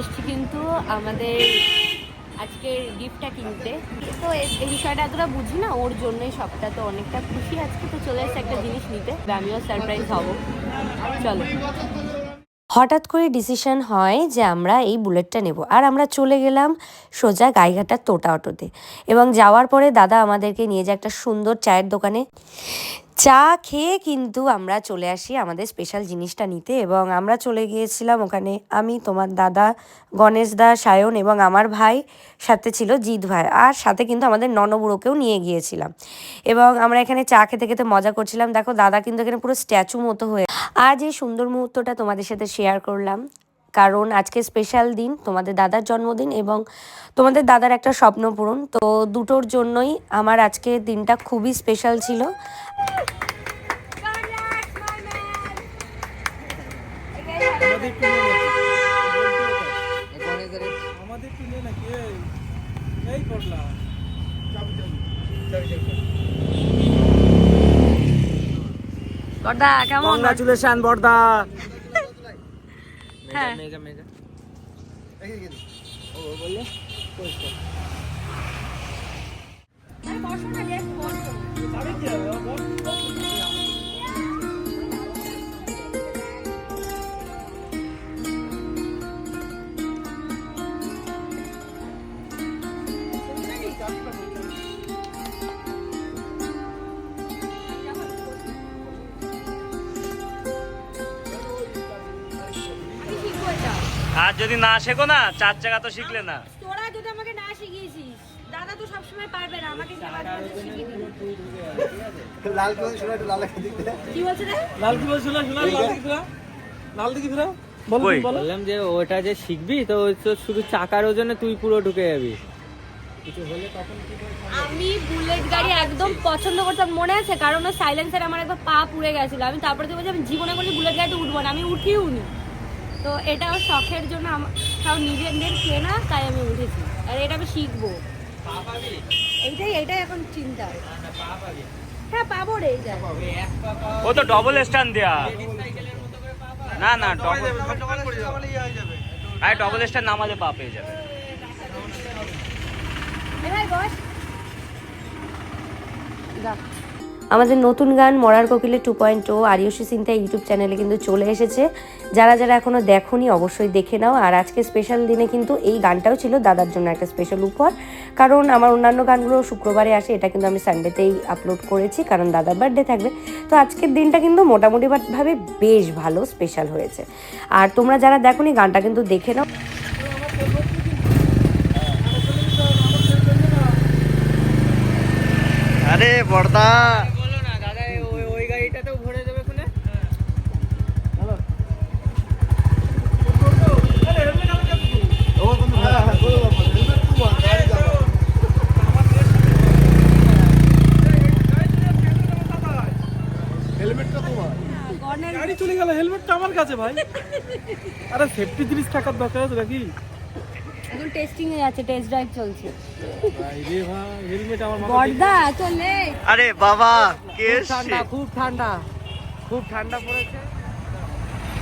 এসছি কিন্তু আমাদের আজকে গিফটটা কিনতে। তো এই বিষয়টা এতটা বুঝি না, ওর জন্যই সবটা তো অনেকটা খুশি আজকে, তো চলে এসছে একটা জিনিস নিতে। আমিও সারপ্রাইজ হব। চলো। হঠাৎ করে ডিসিশন হয় যে আমরা এই বুলেটটা নেব। আর আমরা চলে গেলাম সোজা গাইঘাটার তোটা অটোতে। এবং যাওয়ার পরে দাদা আমাদেরকে নিয়ে যায় একটা সুন্দর চায়ের দোকানে। চা খেয়ে কিন্তু আমরা চলে আসি আমাদের স্পেশাল জিনিসটা নিতে এবং আমরা চলে গিয়েছিলাম ওখানে আমি, তোমার দাদা, গণেশ দা, সায়ন এবং আমার ভাই, সাথে ছিল জিৎ ভাই আর সাথে কিন্তু আমাদের ননবুড়োকেও নিয়ে গিয়েছিলাম এবং আমরা এখানে চা খেতে খেতে মজা করছিলাম। দেখো দাদা কিন্তু এখানে পুরো স্ট্যাচু মতো হয়ে আজ এই সুন্দর মুহূর্তটা তোমাদের সাথে শেয়ার করলাম। কারণ আজকে স্পেশাল দিন তোমাদের দাদার জন্মদিন এবং তোমাদের দাদার একটা স্বপ্ন পূরণ। তো দুটোর জন্যই আমার আজকে দিনটা খুবই স্পেশাল ছিল। বর্দা কেমন? কংগ্রাচুলেশন বর্দা। হ্যাঁ। মেগা মেগা আর যদি না শেখো না চার চাকা তো শিখলে না। তোরা যদি আমাকে না শিখিয়েছিস দাদা তো সবসময় পারবে না আমাকে। লাল কি শোনা একটু লাল কি বলছে রে? লাল কি বলছিল শোনা লাল দিকে ফেরা। লাল দিকে ফেরা। বললাম যে ওটা যে শিখবি তো ওই তো শুধু চাকার ওজনে তুই পুরো ঢুকে যাবি। আমি বুলেট গাড়ি একদম পছন্দ করতাম মনে আছে? কারণ ওর সাইলেন্সার আমার একবার পা পুড়ে গেছিল। আমি তারপরে তো বলছি আমি জীবনে কোনো বুলেট গাড়িতে উঠবো না আমি উঠিও নি তো এটা ওর শখের জন্য আমার তাও নিজেদের কেনা তাই আমি উঠেছি। আর এটা আমি শিখব। এইটাই এইটাই এখন চিন্তা। হ্যাঁ পাবো রে এই ও তো ডবল স্ট্যান্ড দেয়া। না না ডবল আরে ডবল স্ট্যান্ড নামালে পা পেয়ে যাবে। ভাই বস। যা। আমাদের নতুন গান মরার কোকিলে টু পয়েন্ট ও আরিয়সী সিনটা ইউটিউব চ্যানেলে কিন্তু চলে এসেছে। যারা যারা এখনও দেখোনি, অবশ্যই দেখে নাও। আর আজকে স্পেশাল দিনে কিন্তু এই গানটাও ছিল দাদার জন্য একটা স্পেশাল উপহার। কারণ আমার অন্যান্য গানগুলো শুক্রবারে আসে, এটা কিন্তু আমি সানডেতেই আপলোড করেছি, কারণ দাদার বার্থডে থাকবে। তো আজকের দিনটা কিন্তু মোটামুটিভাবে বেশ ভালো স্পেশাল হয়েছে। আর তোমরা যারা দেখোনি, গানটা কিন্তু দেখে নাও। আরে বর্দা বলো না দাদা ওই ওই গাড়িটাতেও ভরে দেবে খুলে ও বন্ধু হ্যাঁ হ্যাঁ বলো বলো হেলমেট তো বল গাড়ি যাব হেলমেটটা তোমার গাড়ি চলে গেল হেলমেটটা আমার কাছে ভাই। আরে সেফটি জিনিস থাকার দরকার আছে নাকি? এখন টেস্টিং এ যাচ্ছে টেস্ট ড্রাইভ চলছে। ভাই রে ভাই হেলমেট আমার মাথা বর্দা চলে আরে বাবা কে ঠান্ডা খুব ঠান্ডা খুব ঠান্ডা পড়েছে।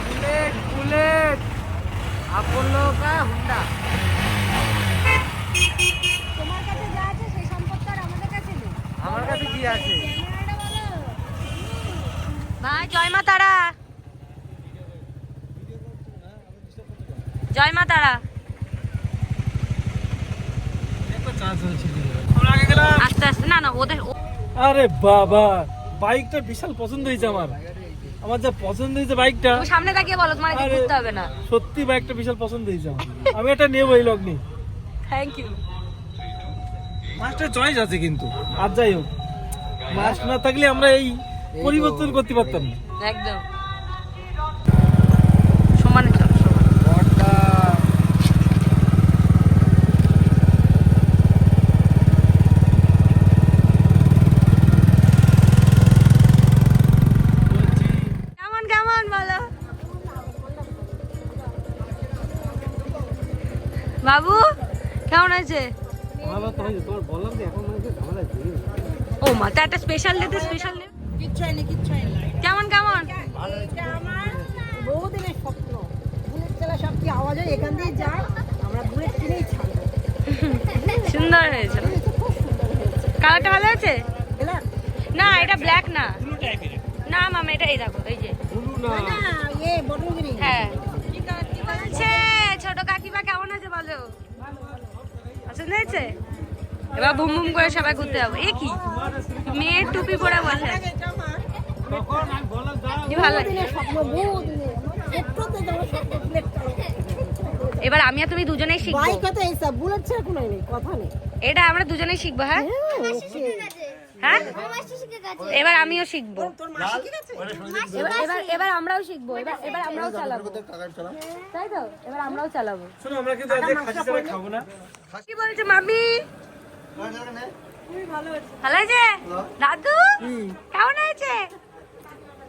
বুলেট বুলেট আপলো কা হুন্ডা। তোমার কাছে যা আছে সেই সম্পদটা আর আমাদের কাছে নেই। আমার কাছে কি আছে? ভাই জয় মা তারা। জয় মা তারা। চান্স হয়েছে আমরা আগে গেলাম আস্তে আস্তে না না ওদের আরে বাবা বাইকটা বিশাল পছন্দ হয়েছে আমার। আমার যা পছন্দ হয়েছে বাইকটা সামনে তাকিয়ে বলো তোমার আরে- হবে না। সত্যি বাইকটা বিশাল পছন্দ হয়েছে আমার। আমি এটা নেব এই লগ্নি। থ্যাংক ইউ মাস্টার চয়েস আছে কিন্তু। আর যাই হোক মাস্ট না থাকলে আমরা এই পরিবর্তন করতে পারতাম না। একদম। সমানে চল বাবু কেমন আছে ভালো তো তোমার বললাম যে এখন মনে। ও মা তো একটা স্পেশাল ডেতে স্পেশাল ডে কেমন কেমন? বহুদিনের স্বপ্ন। বুলেট চালা সব কি আওয়াজ হয়? এখান দিয়ে যায় আমরা বুলেট কিনেই ছাড়বো। সুন্দর হয়েছে। কালারটা ভালো আছে? না এটা ব্ল্যাক না। না মামা এটা এই দেখো এই যে। হ্যাঁ। বলছে ছোট কাকিমা কেমন আছে বলো? পছন্দ হয়েছে? এবার বুম বুম করে সবাই ঘুরতে যাব। এ কি? মেয়ের টুপি পরে বসে এবার আমি আর তুমি দুজনেই শিখব। বাইকতে এইসব বুলেট ছেড়ে কোনো নেই কথা নেই। এটা আমরা দুজনেই শিখব হ্যাঁ? হ্যাঁ এবার আমিও শিখব। এবার এবার এবার আমরাও শিখব এবার এবার আমরাও চালাবো। তাই তো? এবার আমরাও চালাবো। শোনো আমরা কিন্তু আজকে খাসি ছাড়া খাব না। কি বলছে মামি ভালো হয়েছে। দাদু? কেমন হয়েছে?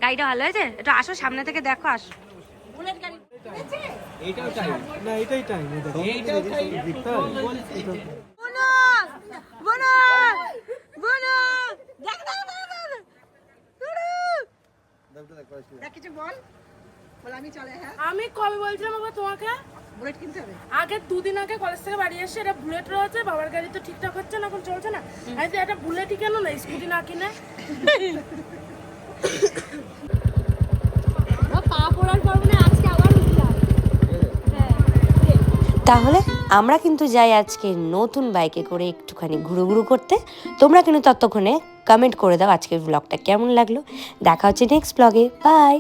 গাড়িটা ভালো হয়েছে? একটু আসো সামনে থেকে দেখো আসো। আমি চলে হ্যাঁ? আমি কবে বলছিলাম বাবা তোমাকে? বুলেট কিনতে হবে? আগে দুদিন আগে কলেজ থেকে বাড়ি এসে এটা বুলেট রয়েছে বাবার গাড়ি তো ঠিকঠাক হচ্ছে না এখন চলছে না। আমি তো একটা বুলেটই কেন না স্কুটি না কিনে? তাহলে আমরা কিন্তু যাই আজকে নতুন বাইকে করে একটুখানি ঘুরু ঘুরু করতে। তোমরা কিন্তু ততক্ষণে কমেন্ট করে দাও আজকের ব্লগটা কেমন লাগল। দেখা হচ্ছে নেক্সট ব্লগে বাই